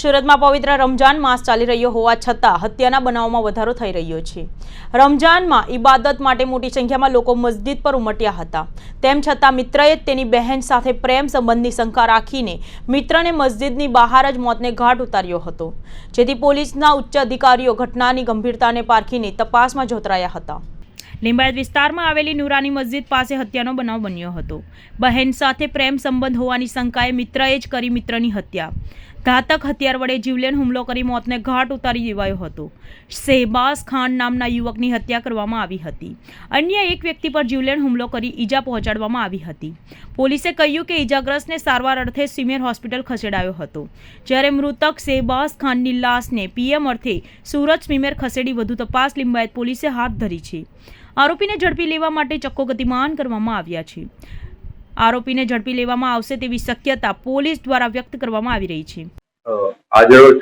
સુરતમાં પવિત્ર રમજાન માસ ચાલી રહ્યો હોવા છતાં હત્યાના બનાવોમાં વધારો થઈ રહ્યો છે. રમજાનમાં ઇબાદત માટે મોટી સંખ્યામાં લોકો મસ્જિદ પર ઉમટ્યા હતા. તેમ છતાં મિત્રએ તેની બહેન સાથે પ્રેમ સંબંધની શંકા રાખીને મિત્રને મસ્જિદની બહાર જ મોતને ઘાટ ઉતાર્યો હતો. જેથી પોલીસના ઉચ્ચ અધિકારીઓ ઘટનાની ગંભીરતાને પારખીને તપાસમાં જોતરાયા હતા. લિંબાયત વિસ્તારમાં આવેલી નુરાની મસ્જિદ પાસે હત્યાનો બનાવ બન્યો હતો. બહેન સાથે પ્રેમ સંબંધ હોવાની શંકાએ મિત્રએ જ કરી મિત્રની હત્યા. ઘાતક હથિયાર વડે જીવલેણ હુમલો કરી મોતને ઘાટ ઉતારી દેવાયો હતો. શહેબાઝ ખાન નામના યુવકની હત્યા કરવામાં આવી હતી. અન્ય એક વ્યક્તિ પર જીવલેણ હુમલો કરી ઈજા પહોંચાડવામાં આવી હતી. પોલીસે કહ્યું કે ઈજાગ્રસ્તને સારવાર અર્થે સિમેર હોસ્પિટલ ખસેડાયો હતો. જ્યારે મૃતક સેબાસ ખાનની લાશને પીએમ અર્થે સુરત સ્મીમેર ખસેડી વધુ તપાસ લિંબાયત પોલીસે હાથ ધરી છે. આરોપીને ઝડપી લેવા માટે ચક્કો ગતિમાન કરવામાં આવ્યા છે. આરોપીને ઝડપી લેવામાં આવશે તેવી શક્યતા પોલીસ દ્વારા વ્યક્ત કરવામાં આવી રહી છે. આજરોજ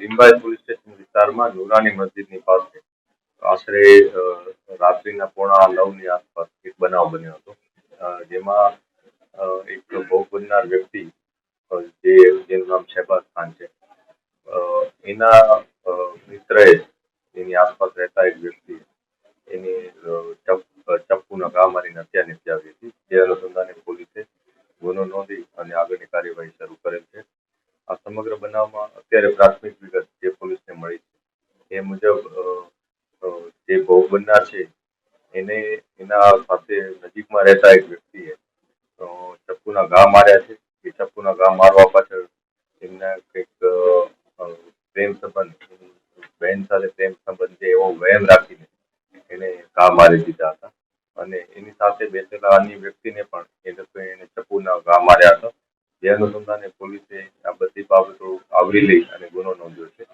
લિંબાયત પોલીસ સ્ટેશન વિસ્તારમાં નુરાની મસ્જિદની પાસે આશરે રાત્રિના પોણા નવની આસપાસ એક બનાવ બન્યો હતો. જેમાં એક ભોગ બનનાર વ્યક્તિ જે જેનું નામ શહેબાઝ ખાન છે. એના મિત્રએ એની આસપાસ રહેતા એક વ્યક્તિ એની ચપ્પુના ઘા મારીને હત્યા નિપજાવી હતી. જે અનુસંધાને પોલીસે ગુનો નોંધી અને આગળની કાર્યવાહી શરૂ કરેલ છે. આ સમગ્ર બનાવમાં અત્યારે પ્રાથમિક વિગત જે પોલીસને મળી છે, એ મુજબ જે ભોગ બનનાર છે, એને એના સાથે નજીકમાં રહેતા એક વ્યક્તિએ ચપ્પુના ઘા માર્યા છે. એ ચપ્પુના ઘા મારવા પાછળ એમના કંઈક પ્રેમ સંબંધ, બહેન સાથે પ્રેમ સંબંધ છે, એવો વહેમ રાખીને એને ઘા મારી દીધા હતા. અને એની સાથે બેસેલા અન્ય વ્યક્તિને પણ એ લોકોએ એને ચપ્પુના ઘા માર્યા હતા. જે અનુસંધાને પોલીસે આ બધી બાબતો આવરી લઈ અને ગુનો નોંધ્યો છે.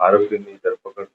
આરોપીની ધરપકડ